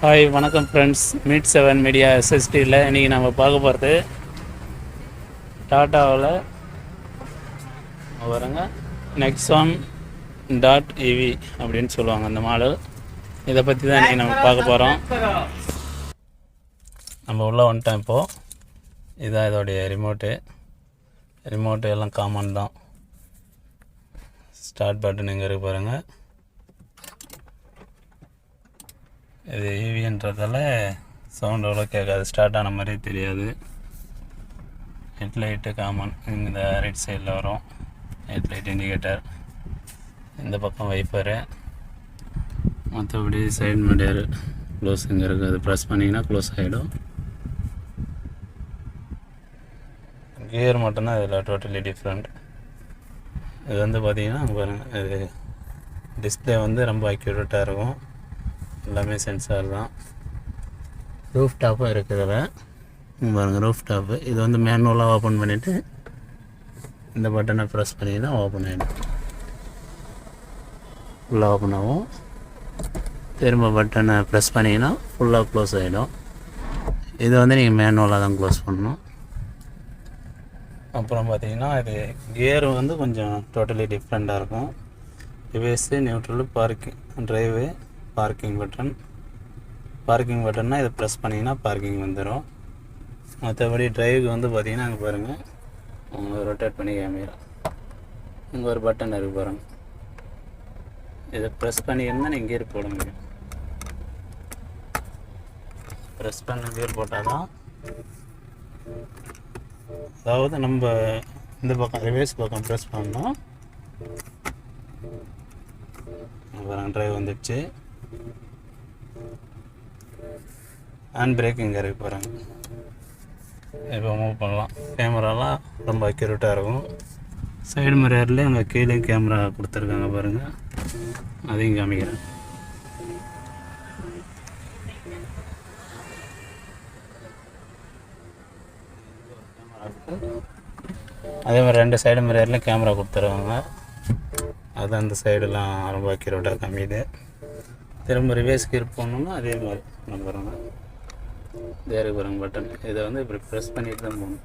Hi வணக்கம் friends meet seven media எஸ்எஸ்டியில் இன்றைக்கி நம்ம பார்க்க போகிறது டாட்டாவில் வரங்க நெக்ஸான் டாட் இவி அப்படின்னு சொல்லுவாங்க அந்த மாடல் இதை பற்றி தான் இன்றைக்கி நம்ம பார்க்க போகிறோம் நம்ம உள்ளே வந்துட்டோம் இப்போது இதுதான் இதோடைய ரிமோட்டு ரிமோட்டு எல்லாம் காமன் தான். ஸ்டார்ட் பட்டன் இங்கே இருக்கு பாருங்கள் இது ஈவின்றதால சவுண்ட் அவ்வளோ கேட்காது. ஸ்டார்ட் ஆன மாதிரியே தெரியாது. ஹெட்லைட்டு காமன் இந்த ரைட் சைடில் வரும். ஹெட்லைட் இண்டிகேட்டர் இந்த பக்கம் வைப்பரு மற்றபடி சைடு மீடியர் க்ளோஸ் இங்கே இருக்குது அது ப்ரெஸ் பண்ணிங்கன்னா க்ளோஸ் ஆகிடும் கியர் மட்டும்தான் இதில் டோட்டலி டிஃப்ரெண்ட் இது வந்து பார்த்திங்கன்னா பாருங்கள் இது டிஸ்பிளே வந்து ரொம்ப அக்யூரேட்டாக இருக்கும். எல்லாமே சென்சார் தான். ரூஃப் டாப்பும் இருக்குது பாருங்கள் ரூஃப் டாப்பு இது வந்து மேனுவலாக ஓப்பன் பண்ணிவிட்டு இந்த பட்டனை ப்ரெஸ் பண்ணிங்கன்னா ஓப்பன் ஆகிடும் ஃபுல்லாக ஓப்பன் ஆகும். திரும்ப பட்டனை ப்ரெஸ் பண்ணிங்கன்னா ஃபுல்லாக க்ளோஸ் ஆகிடும் இது வந்து நீங்கள் மேனுவலாக தான் க்ளோஸ் பண்ணணும். அப்புறம் பார்த்தீங்கன்னா இது கியர் வந்து கொஞ்சம் டோட்டலி டிஃப்ரெண்ட்டாக இருக்கும். Device neutral parking drive parking button parking பட்டன்னா இதை ப்ரெஸ் பண்ணிங்கன்னா பார்க்கிங் வந்துடும் மற்றபடி ட்ரைவுக்கு வந்து பார்த்தீங்கன்னா அங்கே பாருங்கள் ரொட்டேட் பண்ணி கேமரா இங்கே ஒரு பட்டன் இருக்குது பாருங்கள் இதை ப்ரெஸ் பண்ணியிருந்தால் நீங்கள் கியர் போட முடியும். ப்ரெஸ் பண்ண கியர் போட்டால் தான் அதாவது நம்ம இந்த பக்கம் ரிவேஸ் பக்கம் ப்ரெஸ் பண்ணோம். பாருங்க ட்ரைவ் வந்துடுச்சு. ஹேண்ட் பிரேக் இங்கே இருக்கு பாருங்க. இப்போ மூவ் பண்ணலாம். கேமராலாம் ரொம்ப அக்யூரேட்டாக இருக்கும். சைடு மிரர்லேயே அங்கே கீழே கேமரா கொடுத்துருக்காங்க பாருங்கள் அதையும் காமிக்கிறேன். அதே மாதிரி ரெண்டு சைடு மிரர்லேயும் கேமரா கொடுத்துருவாங்க அது அந்த சைடெல்லாம் ரொம்ப அக்யூரேட்டாக காமிக்குது திரும்ப ரிவேஸ் கீர் போகணுன்னா அதே மாதிரி நம்ம பாருங்க தேருக்கு பாருங்க பட்டன் இதை வந்து இப்படி ப்ரெஸ் பண்ணிட்டு தான் போகணும்.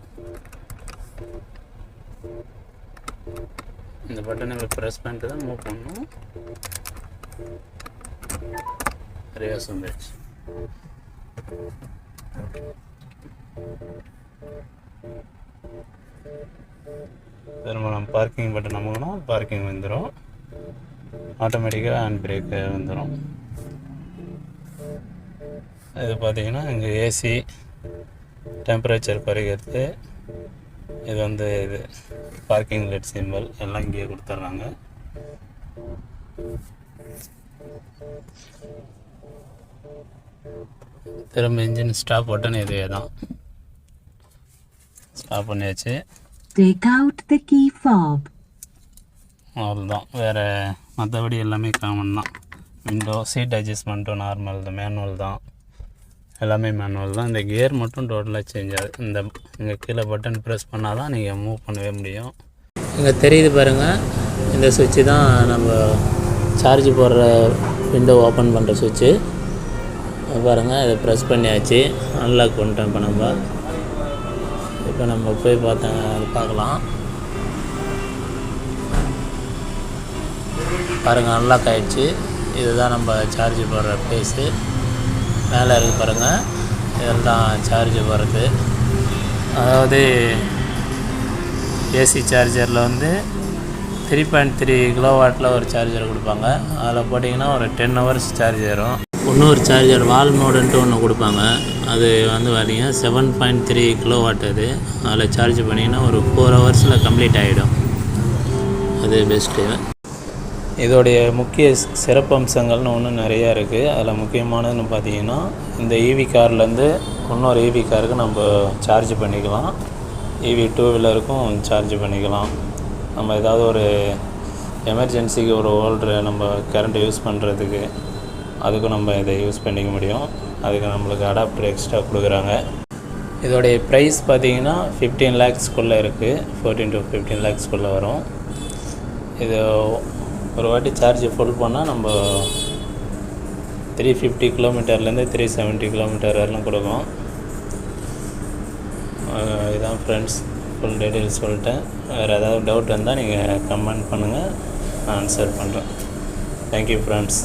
இந்த பட்டனை இப்படி ப்ரெஸ் பண்ணிட்டு தான் மூவ் பண்ணணும். ரிவர்ஸ் வந்துடுச்சு திரும்ப நம்ம பார்க்கிங் பட்டன் நமக்குனா பார்க்கிங் வந்துடும் ஆட்டோமேட்டிக்காக ஹேண்ட் பிரேக்கு வந்துடும் இது பார்த்தீங்கன்னா இங்கே ஏசி டெம்பரேச்சர் குறைக்கிறது இது வந்து இது பார்க்கிங் லைட் சிம்பிள் எல்லாம் இங்கேயே கொடுத்துட்றாங்க. திரும்ப இன்ஜின் ஸ்டாப் பட்டன் இதே தான். ஸ்டாப் பண்ணியாச்சு. Take out the key fob. அவ்வளோதான் வேறு மற்றபடி எல்லாமே காமன் தான். விண்டோ சீட் அட்ஜஸ்ட்மெண்ட்டும் நார்மல் தான் மேனுவல் தான். எல்லாமே மேனுவல் தான். இந்த கியர் மட்டும் டோட்டலாக சேஞ்ச் ஆகுது இந்த இங்கே கீழே பட்டன் ப்ரெஸ் பண்ணால் தான் நீங்கள் மூவ் பண்ணவே முடியும். இங்கே தெரியுது பாருங்கள் இந்த சுவிட்சு தான் நம்ம சார்ஜ் போடுற விண்டோ ஓப்பன் பண்ணுற சுவிட்சு பாருங்கள் இதை ப்ரெஸ் பண்ணியாச்சு. அன்லாக் பண்ணிட்டோம் இப்போ நம்ம. இப்போ நம்ம போய் பார்த்த பார்க்கலாம். பாருங்கள் அன்லாக் ஆகிடுச்சு இதுதான் நம்ம சார்ஜ் போடுற பேஸு மேலே இருக்குது பாருங்கள் இதெல்லாம் சார்ஜ் போடுறது. அதாவது ஏசி சார்ஜரில் வந்து த்ரீ பாயிண்ட் த்ரீ கிலோ வாட்டில் ஒரு சார்ஜர் கொடுப்பாங்க. அதில் போட்டிங்கன்னா ஒரு டென் ஹவர்ஸ் சார்ஜ் ஏறும் இன்னொரு சார்ஜர் வால் மோடுன்ட்டு ஒன்று கொடுப்பாங்க. அது வந்து பார்த்தீங்கன்னா seven point three kilo watt அது. அதில் சார்ஜ் பண்ணிங்கன்னா ஒரு ஃபோர் ஹவர்ஸில் கம்ப்ளீட் ஆகிடும் அது பெஸ்ட்டு இதோடைய முக்கிய சிறப்பம்சங்கள்னு ஒன்று நிறையா இருக்குது அதில் முக்கியமானதுன்னு பார்த்தீங்கன்னா இந்த ஈவி கார்லேருந்து இன்னொரு ஈவி காருக்கு நம்ம சார்ஜ் பண்ணிக்கலாம். ஈவி டூ வீலருக்கும் சார்ஜ் பண்ணிக்கலாம். நம்ம ஏதாவது ஒரு எமர்ஜென்சிக்கு ஒரு ஓல்டரை நம்ம கரண்ட் யூஸ் பண்ணுறதுக்கு அதுக்கும் நம்ம இதை யூஸ் பண்ணிக்க முடியும். அதுக்கு நம்மளுக்கு அடாப்டர் எக்ஸ்ட்ரா கொடுக்குறாங்க. இதோடைய ப்ரைஸ் பார்த்தீங்கன்னா ஃபிஃப்டீன் லேக்ஸ்க்குள்ளே இருக்குது ஃபோர்டீன் டு ஃபிஃப்டீன் லேக்ஸ்க்குள்ளே வரும். இது ஒரு வாட்டி சார்ஜ் ஃபுல் பண்ணால் நம்ம த்ரீ ஃபிஃப்டி கிலோமீட்டர்லேருந்து த்ரீ செவன்ட்டி கிலோமீட்டர் வரலாம் கொடுக்கும். இதுதான் இதான் ஃப்ரெண்ட்ஸ் ஃபுல் டீட்டெயில்ஸ் சொல்லிட்டேன். வேறு ஏதாவது டவுட் வந்தால் நீங்கள் கமெண்ட் பண்ணுங்கள் நான் ஆன்சர் பண்ணுறேன் தேங்க்யூ ஃப்ரெண்ட்ஸ்